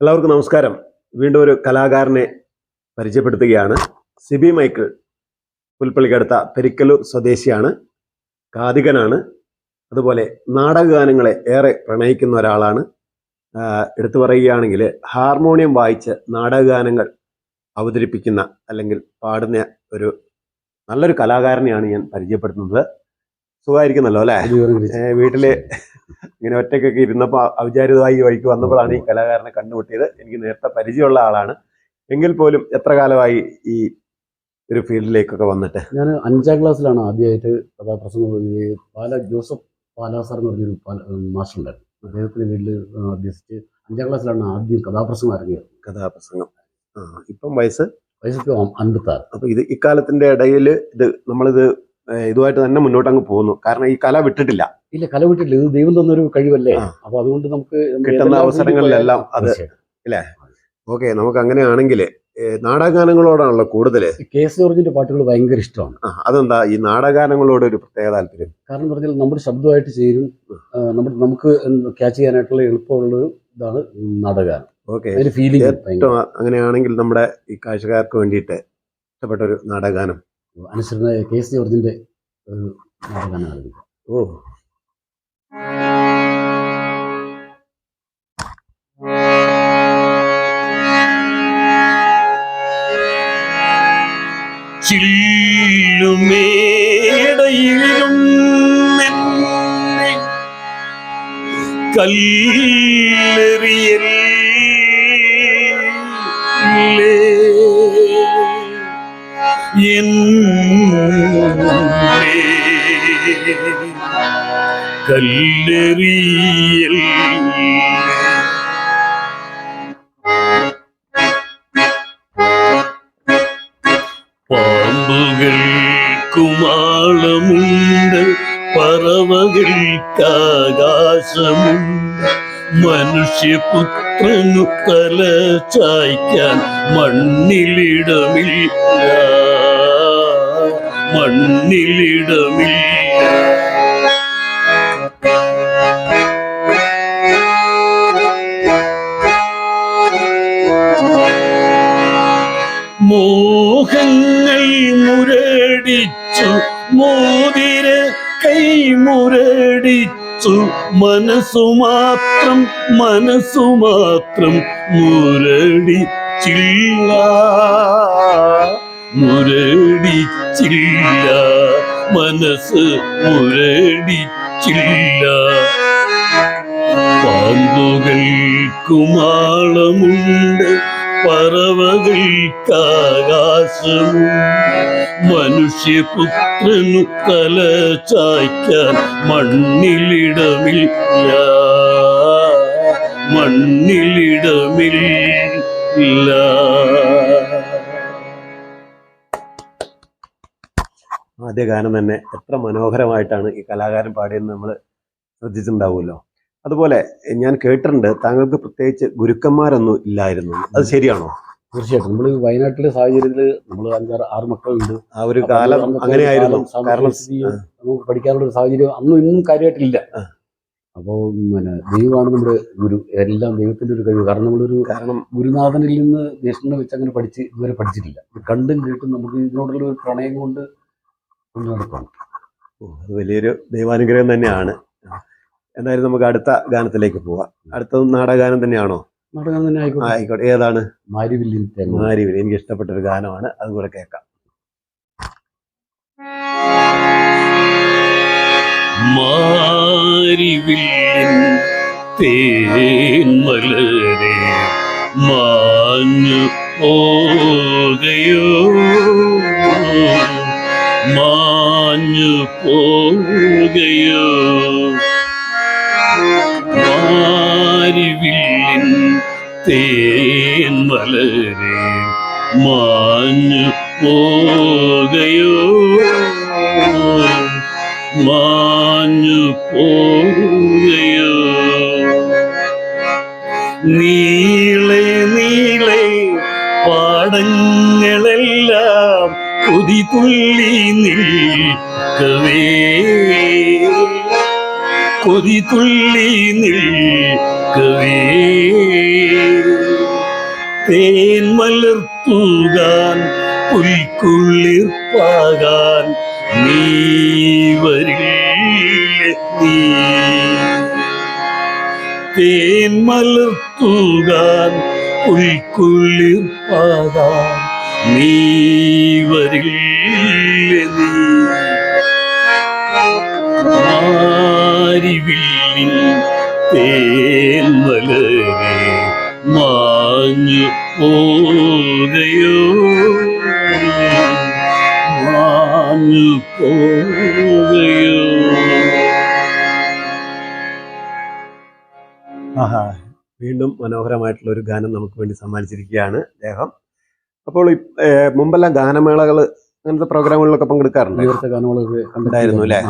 എല്ലാവർക്കും നമസ്കാരം. വീണ്ടും ഒരു കലാകാരനെ പരിചയപ്പെടുത്തുകയാണ്. സിബി മൈക്കിൾ പുൽപ്പള്ളിക്കടുത്ത പെരിക്കലൂർ സ്വദേശിയാണ്. കാതികനാണ് അതുപോലെ നാടകഗാനങ്ങളെ ഏറെ പ്രണയിക്കുന്ന ഒരാളാണ്. എടുത്തു പറയുകയാണെങ്കിൽ ഹാർമോണിയം വായിച്ച് നാടകഗാനങ്ങൾ അവതരിപ്പിക്കുന്ന അല്ലെങ്കിൽ പാടുന്ന ഒരു നല്ലൊരു കലാകാരനെയാണ് ഞാൻ പരിചയപ്പെടുത്തുന്നത്. സുഖമായിരിക്കുന്നല്ലോ അല്ലേ? വീട്ടിൽ ഇങ്ങനെ ഒറ്റയ്ക്കൊക്കെ ഇരുന്നപ്പോൾ അവിചാരിതമായി ഈ വഴിക്ക് വന്നപ്പോഴാണ് ഈ കലാകാരനെ കണ്ടുമുട്ടിയത്. എനിക്ക് നേരത്തെ പരിചയമുള്ള ആളാണ്. എങ്കിൽ പോലും എത്ര കാലമായി ഈ ഒരു ഫീൽഡിലേക്കൊക്കെ വന്നിട്ട്? ഞാൻ അഞ്ചാം ക്ലാസ്സിലാണ് ആദ്യമായിട്ട് കഥാപ്രസംഗം പാല ജോസഫ് പാലാസർ എന്ന് പറഞ്ഞൊരു പാല മാസ്റ്റർ ഉണ്ടായിരുന്നു അദ്ദേഹത്തിന് വീട്ടിൽ അഭ്യസിച്ച് അഞ്ചാം ക്ലാസ്സിലാണ് ആദ്യം കഥാപ്രസംഗം ഇറങ്ങിയത് കഥാപ്രസംഗം. ആ ഇപ്പം വയസ്സ്? വയസ്സൊക്കെ അൻപത്താറ് അപ്പോൾ അപ്പൊ ഇത് ഇക്കാലത്തിന്റെ ഇടയിൽ ഇത് നമ്മളിത് ഇതുമായിട്ട് തന്നെ മുന്നോട്ട് അങ്ങ് പോകുന്നു. കാരണം ഈ കല വിട്ടിട്ടില്ല. ഇല്ല കല വിട്ടിട്ടില്ല. ഇത് ദൈവം തന്നൊരു കഴിവല്ലേ. അപ്പൊ അതുകൊണ്ട് നമുക്ക് കിട്ടുന്ന അവസരങ്ങളിലെല്ലാം അത് അല്ലേ ഓക്കെ നമുക്ക് അങ്ങനെയാണെങ്കിൽ നാടകഗാനങ്ങളോടാണല്ലോ കൂടുതൽ കെ എസ് ജോർജിന്റെ പാട്ടുകൾ ഭയങ്കര ഇഷ്ടമാണ്. അതെന്താ? ഈ നാടകഗാനങ്ങളോട് ഒരു പ്രത്യേക താല്പര്യം? കാരണം പറഞ്ഞാൽ നമ്മുടെ ശബ്ദമായിട്ട് ചേരും. നമ്മുടെ നമുക്ക് ക്യാച്ച് ചെയ്യാനായിട്ടുള്ള എളുപ്പമുള്ള ഇതാണ് നാടകഗാനം. ഓക്കെ. ഫീലിംഗ് അങ്ങനെയാണെങ്കിൽ നമ്മുടെ ഈ കാഴ്ചക്കാർക്ക് വേണ്ടിയിട്ട് ഇഷ്ടപ്പെട്ട ഒരു നാടകഗാനം അനുസരണ കെ എസ് ജോർജിന്റെ ഒരു നാടകഗാനമാണ് ഓ. ചില്ലുമേടയിലും കല്ലെറിയല്ലേ പാമ്പുകൾക്കുമാളമുണ്ട് പറവകൾക്കാകാശമുണ്ട്. മനുഷ്യപുത്രനു തല ചായ്ക്കാൻ മണ്ണിലിടമില്ല. മണ്ണിലിടമില്ല. മുരടിച്ചു മനസ്സു മാത്രം മനസ്സു മാത്രം മുരടിച്ചില്ല മുരടിച്ചില്ല മനസ്സ് മുരടിച്ചില്ല പാമ്പുകൾക്കുമാളമുണ്ട് പറവകൾക്കാകാശമുണ്ട് മനുഷ്യപുത്രനു തല ചായ്ക്കാൻ മണ്ണിലിടമില്ല. മണ്ണിലിടമില്ല. ആദ്യ ഗാനം തന്നെ എത്ര മനോഹരമായിട്ടാണ് ഈ കലാകാരൻ പാടിയെന്ന് നമ്മൾ ശ്രദ്ധിച്ചിട്ടുണ്ടാവുമല്ലോ. അതുപോലെ ഞാൻ കേട്ടിട്ടുണ്ട് താങ്കൾക്ക് പ്രത്യേകിച്ച് ഗുരുക്കന്മാരൊന്നും ഇല്ലായിരുന്നു. അത് ശരിയാണോ? തീർച്ചയായിട്ടും. നമ്മൾ വയനാട്ടിലെ സാഹചര്യത്തിൽ നമ്മൾ അഞ്ചാറ് ആറ് മക്കളുണ്ട്. ആ ഒരു കാലം അങ്ങനെയായിരുന്നു. കാരണം നമുക്ക് പഠിക്കാനുള്ള ഒരു സാഹചര്യം അന്നും ഇന്നും കാര്യമായിട്ടില്ല. അപ്പോൾ പിന്നെ ദൈവമാണ് നമ്മുടെ ഗുരു. എല്ലാം ദൈവത്തിന്റെ ഒരു കഴിവ്. കാരണം നമ്മളൊരു കാരണം ഗുരുനാഥനിൽ നിന്ന് ദേശങ്ങളെ വെച്ച് അങ്ങനെ പഠിച്ച് ഇതുവരെ പഠിച്ചിട്ടില്ല. കണ്ടും കേട്ടും നമുക്ക് ഇതിനോടുള്ള ഒരു പ്രണയം കൊണ്ട് കൊണ്ടു അത് വലിയൊരു ദൈവാനുഗ്രഹം തന്നെയാണ്. എന്തായാലും നമുക്ക് അടുത്ത ഗാനത്തിലേക്ക് പോവാം. അടുത്തത് നാടകഗാനം തന്നെയാണോ? നാടകം തന്നെ ആയിക്കോട്ടെ. ആയിക്കോട്ടെ. ഏതാണ്? മാരിവില്ലിൻ തേങ്ങ. മാരിവിൽ എനിക്ക് ഇഷ്ടപ്പെട്ട ഒരു ഗാനമാണ്. അതും കൂടെ കേൾക്കാം. മാരിവില്ലിൻ തേന്മലരെ മാഞ്ഞു പോകയോ? മാഞ്ഞു പോകയോ? തേന്മലരെ മാഞ്ഞു പോകയോ? മാഞ്ഞു പോകയോ? നീളെ നീളെ പാടങ്ങളെല്ലാം കൊതി തുള്ളി നിൽക്കവേ. കൊതി തുള്ളി നിൽക്കവേ. തേൻ മലർത്തൂകാൻ പുൽക്കുള്ളിർപ്പാകാൻ നീ വരില്ലേ തേൻ മലർത്തൂകാൻ പുൽക്കുള്ളിർപ്പാകാൻ നീ വരില്ലേ നീ? തേൻ മലരെ മാഞ്ഞു പോകയോ വാഞ്ഞു പോകയോ ആഹാ വീണ്ടും മനോഹരമായിട്ടുള്ള ഒരു ഗാനം നമുക്ക് വേണ്ടി സമ്മാനിച്ചിരിക്കുകയാണ് അദ്ദേഹം. അപ്പോൾ മുമ്പെല്ലാം ഗാനമേളകൾ അങ്ങനത്തെ പ്രോഗ്രാമുകളിലൊക്കെ പങ്കെടുക്കാറുണ്ട്? ഇവിടുത്തെ ഗാനങ്ങളൊക്കെ ഉണ്ടായിരുന്നു അല്ലേ?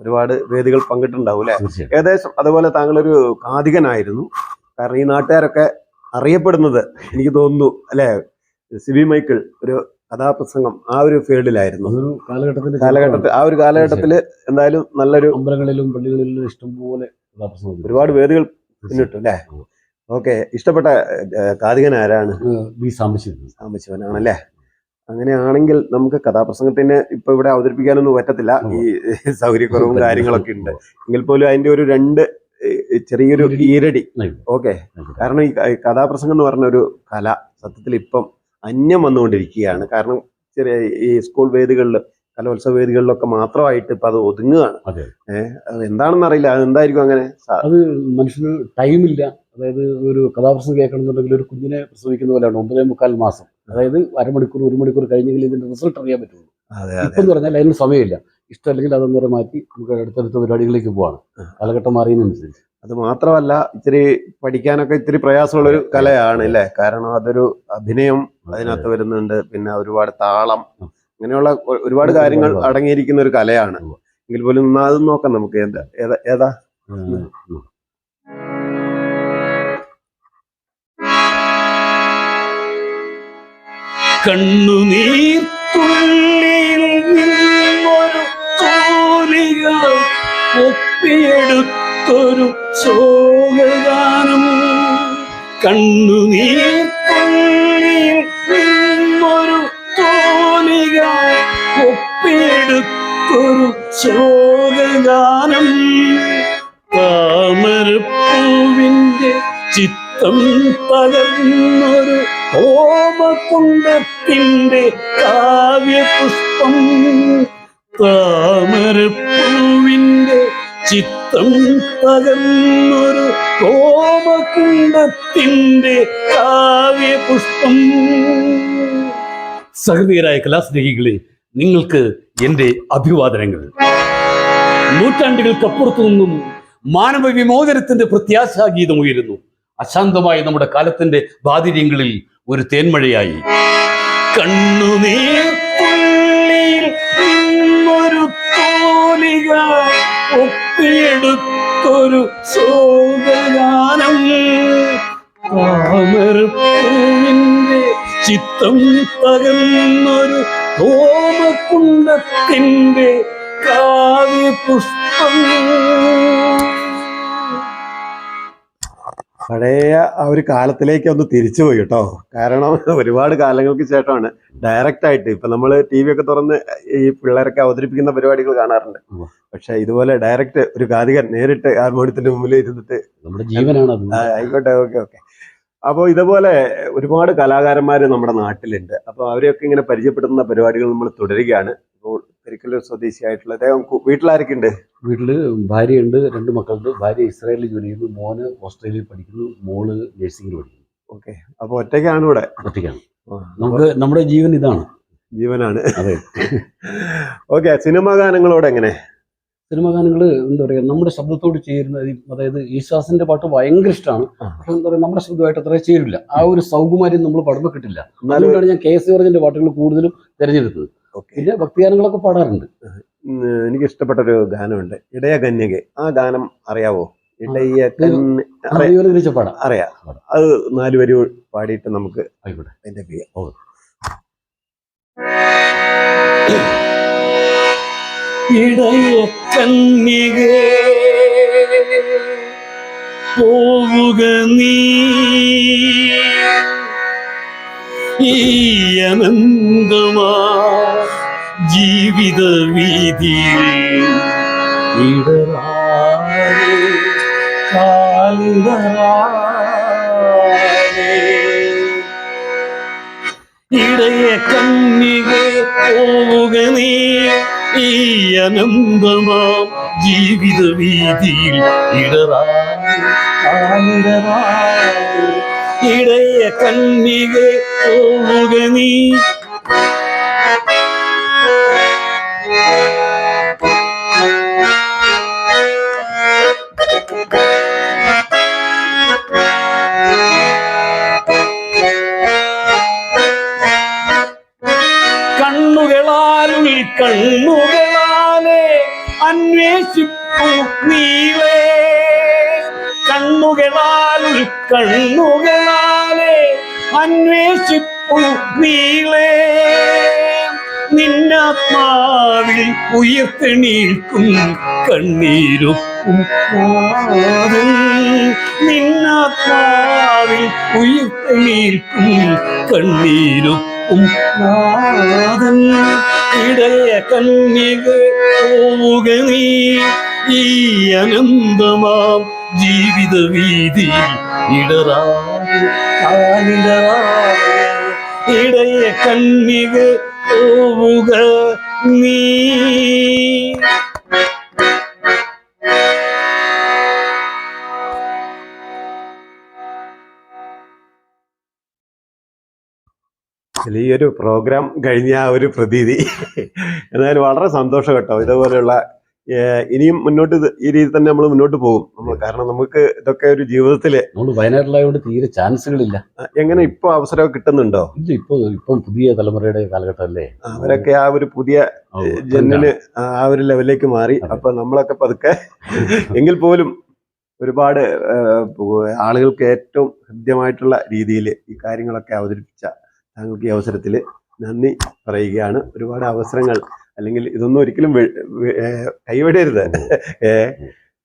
ഒരുപാട് വേദികൾ പങ്കിട്ടുണ്ടാവും അല്ലേ? ഏകദേശം അതുപോലെ താങ്കളൊരു കാതികനായിരുന്നു. കാരണം ഈ നാട്ടുകാരൊക്കെ അറിയപ്പെടുന്നത്. എനിക്ക് തോന്നുന്നു അല്ലെ? സിബി മൈക്കിൾ ഒരു കഥാപ്രസംഗം ആ ഒരു ഫീൽഡിലായിരുന്നു. അതൊരു കാലഘട്ടത്തിന്റെ കാലഘട്ടത്തിൽ ആ ഒരു കാലഘട്ടത്തിൽ എന്തായാലും നല്ലൊരു അമ്പലങ്ങളിലും പള്ളികളിലും ഇഷ്ടംപോലെ ഒരുപാട് വേദികൾ പിന്നിട്ടു അല്ലേ? ഓക്കെ ഇഷ്ടപ്പെട്ട കാതികൻ ആരാണ്? ബി സാമ്പശിവനാണല്ലേ അങ്ങനെയാണെങ്കിൽ നമുക്ക് കഥാപ്രസംഗത്തിന് ഇപ്പൊ ഇവിടെ അവതരിപ്പിക്കാനൊന്നും പറ്റത്തില്ല. ഈ സൗകര്യക്കുറവും കാര്യങ്ങളൊക്കെ ഉണ്ട്. എങ്കിൽ പോലും അതിന്റെ ഒരു രണ്ട് ചെറിയൊരു ഈരടി. ഓക്കെ. കാരണം ഈ കഥാപ്രസംഗം എന്ന് പറഞ്ഞ ഒരു കല സത്യത്തിൽ ഇപ്പം അന്യം വന്നുകൊണ്ടിരിക്കുകയാണ്. കാരണം ചെറിയ ഈ സ്കൂൾ വേദികളിൽ കലോത്സവ വേദികളിലൊക്കെ മാത്രമായിട്ട് ഇപ്പം അത് ഒതുങ്ങുകയാണ്. അതെ. ഏഹ് എന്താണെന്ന് അറിയില്ല. അത് എന്തായിരിക്കും അങ്ങനെ? അത് മനുഷ്യന് ടൈമില്ല അതായത് ഒരു കഥാപ്രസംഗം കേൾക്കണമെന്നുണ്ടെങ്കിൽ ഒരു കുഞ്ഞിനെ പ്രസവിക്കുന്ന പോലെയാണ് ഒമ്പതേ മുക്കാൽ മാസം. അതായത് അരമണിക്കൂർ ഒരു മണിക്കൂർ കഴിഞ്ഞെങ്കിൽ ഇതിന്റെ റിസൾട്ട് അറിയാൻ പറ്റുള്ളൂ. അതെ ഇപ്പം അതെ. എന്ന് പറഞ്ഞാൽ അതിന് സമയമില്ല. ഇഷ്ടമല്ലെങ്കിൽ അതൊന്നേരെ മാറ്റി നമുക്ക് അടുത്തടുത്ത പരിപാടികളിലേക്ക് പോവാണ്. കാലഘട്ടം മാറിയതിനനുസരിച്ച്. അത് മാത്രമല്ല ഇത്തിരി പഠിക്കാനൊക്കെ ഇത്തിരി പ്രയാസമുള്ളൊരു കലയാണ് അല്ലേ? കാരണം അതൊരു അഭിനയം അതിനകത്ത് വരുന്നുണ്ട് പിന്നെ ഒരുപാട് താളം അങ്ങനെയുള്ള ഒരുപാട് കാര്യങ്ങൾ അടങ്ങിയിരിക്കുന്ന ഒരു കലയാണ്. എങ്കിൽ പോലും അത് നോക്കാം നമുക്ക് എന്താ ഏതാ ഏതാ. കണ്ണുനീർ തുള്ളിയിൽ ഒപ്പിയെടുത്തൊരു ശോകഗാനം. കണ്ണുനീർ തുള്ളിയിൽ നിന്നൊരു തോലിക ഒപ്പിയെടുത്തൊരു ശോകഗാനം. താമരപ്പൂവിന്റെ ചിത്തം പകർന്നൊരു ഹോമകുണ്ടത്തിന്റെ കാവ്യപുഷ്പം. താമരപ്പൂവിന്റെ ചിത്തം പകർന്നൊരു ഹോമകുണ്ടത്തിന്റെ കാവ്യപുഷ്പം. സഹൃദയരായ കലാസ്നേഹികളെ നിങ്ങൾക്ക് എന്റെ അഭിവാദനങ്ങൾ. നൂറ്റാണ്ടുകൾക്കപ്പുറത്തു നിന്നും മാനവ വിമോചനത്തിന്റെ പ്രത്യാശാഗീതം ഉയരുന്നു. അശാന്തമായ നമ്മുടെ കാലത്തിന്റെ ബാധിര്യങ്ങളിൽ ഒരു തേന്മഴയായി. കണ്ണുനീർ ഒരു തോലിക ഒപ്പിയെടുത്തൊരു ശോകഗാനം. താമരപ്പൂവിന്റെ ചിത്തം പകർന്നൊരു ഹോമകുണ്ടത്തിന്റെ കാവ്യപുഷ്പം. പഴയ ആ ഒരു കാലത്തിലേക്ക് ഒന്ന് തിരിച്ചുപോയി കേട്ടോ. കാരണം ഒരുപാട് കാലങ്ങൾക്ക് ശേഷമാണ് ഡയറക്റ്റ് ആയിട്ട് ഇപ്പൊ നമ്മൾ ടി വി ഒക്കെ തുറന്ന് ഈ പിള്ളേരൊക്കെ അവതരിപ്പിക്കുന്ന പരിപാടികൾ കാണാറുണ്ട്. പക്ഷെ ഇതുപോലെ ഡയറക്റ്റ് ഒരു കാതികൻ നേരിട്ട് ഹാർമോണിയത്തിന്റെ മുമ്പിൽ ഇരുന്നിട്ട് നമ്മുടെ ജീവനാണ് ആയിക്കോട്ടെ ഓക്കെ ഓക്കെ. അപ്പോൾ ഇതുപോലെ ഒരുപാട് കലാകാരന്മാർ നമ്മുടെ നാട്ടിലുണ്ട്. അപ്പോൾ അവരെയൊക്കെ ഇങ്ങനെ പരിചയപ്പെടുത്തുന്ന പരിപാടികൾ നമ്മൾ തുടരുകയാണ്. പെരിക്കല്ലൂർ സ്വദേശിയായിട്ടുള്ള അദ്ദേഹം വീട്ടിലാരൊക്കെ ഉണ്ട് വീട്ടിൽ ഭാര്യയുണ്ട് രണ്ട് മക്കളുണ്ട്. ഭാര്യ ഇസ്രായേലിൽ ജോലി ചെയ്യുന്നു മോന് ഓസ്ട്രേലിയയിൽ പഠിക്കുന്നു മോൾ നഴ്സിംഗിൽ പഠിക്കുന്നു. ഓക്കെ. അപ്പോൾ ഒറ്റയ്ക്കാണ് ഇവിടെ? ഒറ്റയ്ക്കാണ്. നമുക്ക് നമ്മുടെ ജീവൻ ഇതാണ്. ജീവനാണ്. അതെ. ഓക്കെ സിനിമാ ഗാനങ്ങളോട് എങ്ങനെ? സിനിമാ ഗാനങ്ങൾ എന്താ പറയുക നമ്മുടെ ശബ്ദത്തോട് ചേരുന്ന അതായത് ഈശ്വാസിന്റെ പാട്ട് ഭയങ്കര ഇഷ്ടമാണ്. പക്ഷെ എന്താ പറയുക നമ്മുടെ ശബ്ദമായിട്ട് അത്ര ചേരില്ല. ആ ഒരു സൗകുമാര്യം നമ്മൾ പടമ കിട്ടില്ല. എന്നാലും അതുകൊണ്ടാണ് ഞാൻ കെ എസ് ജോർജിന്റെ പാട്ടുകൾ കൂടുതലും തിരഞ്ഞെടുത്തത്. പിന്നെ ഭക്തിഗാനങ്ങളൊക്കെ പാടാറുണ്ട്. എനിക്ക് ഇഷ്ടപ്പെട്ട ഒരു ഗാനമുണ്ട്. ഇടയ കന്യകെ ആ ഗാനം അറിയാവോ? ഇടയ കന്യ പാടാം. അറിയാം. അത് നാല് വരി പാടിയിട്ട് നമുക്ക് ആയിക്കോട്ടെ. അതിന്റെ ചെയ്യാം ഇടയ കന്യകേ പോവുക നീ. ഈ അനന്തമാ ജീവിത വീതി. ഇടയെ കണ്ണിക പോവുക നീ. ഈ ജീവിത വീതിയിൽ ഇടറാ ഇടയെ കണ്ണികെ പോവുക നീ. കണ്ണുകളാലെ അന്വേഷിപ്പു നീളേ നിന്നാത്മാവിൽ ഉയർത്തെണീക്കും കണ്ണീരൊപ്പും നാദം. നിന്നാത്മാവിൽ ഉയർത്തെണീക്കും കണ്ണീരൊപ്പും നാദൻ ഇടയ കണ്ണീർ പോവുക നീ ഈ അനന്തമാം ജീവിത വീതി ഇടയെ കണ്ണിക പോവുക നീ. വലിയൊരു പ്രോഗ്രാം കഴിഞ്ഞ ആ ഒരു പ്രതീതി. എന്നാലും വളരെ സന്തോഷം കേട്ടോ. ഇതുപോലെയുള്ള ഇനിയും മുന്നോട്ട് ഈ രീതിയിൽ തന്നെ നമ്മൾ മുന്നോട്ട് പോകും. നമ്മൾ കാരണം നമുക്ക് ഇതൊക്കെ ഒരു ജീവിതത്തിൽ നമ്മൾ വയനാട്ടിലായതുകൊണ്ട് തീരെ ചാൻസുകളില്ല. എങ്ങനെ ഇപ്പൊ അവസരം കിട്ടുന്നുണ്ടോ? ഇല്ല ഇപ്പൊ ഇപ്പം പുതിയ തലമുറയുടെ കാലഘട്ടമല്ലേ? അവരൊക്കെ ആ ഒരു പുതിയ ജനന് ആ ഒരു ലെവലിലേക്ക് മാറി. അപ്പൊ നമ്മളൊക്കെ പതുക്കെ എങ്കിൽ പോലും ഒരുപാട് ആളുകൾക്ക് ഏറ്റവും ഹൃദ്യമായിട്ടുള്ള രീതിയിൽ ഈ കാര്യങ്ങളൊക്കെ അവതരിപ്പിച്ച താങ്കൾക്ക് ഈ അവസരത്തിൽ നന്ദി പറയുകയാണ്. ഒരുപാട് അവസരങ്ങൾ അല്ലെങ്കിൽ ഇതൊന്നും ഒരിക്കലും കൈവിടരുത്. ഏഹ്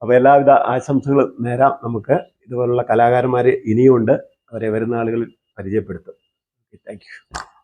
അപ്പൊ എല്ലാവിധ ആശംസകളും നേരാം നമുക്ക്. ഇതുപോലുള്ള കലാകാരന്മാർ ഇനിയുമുണ്ട് അവരെ വരുന്ന ആളുകളിൽ പരിചയപ്പെടുത്തും. Thank you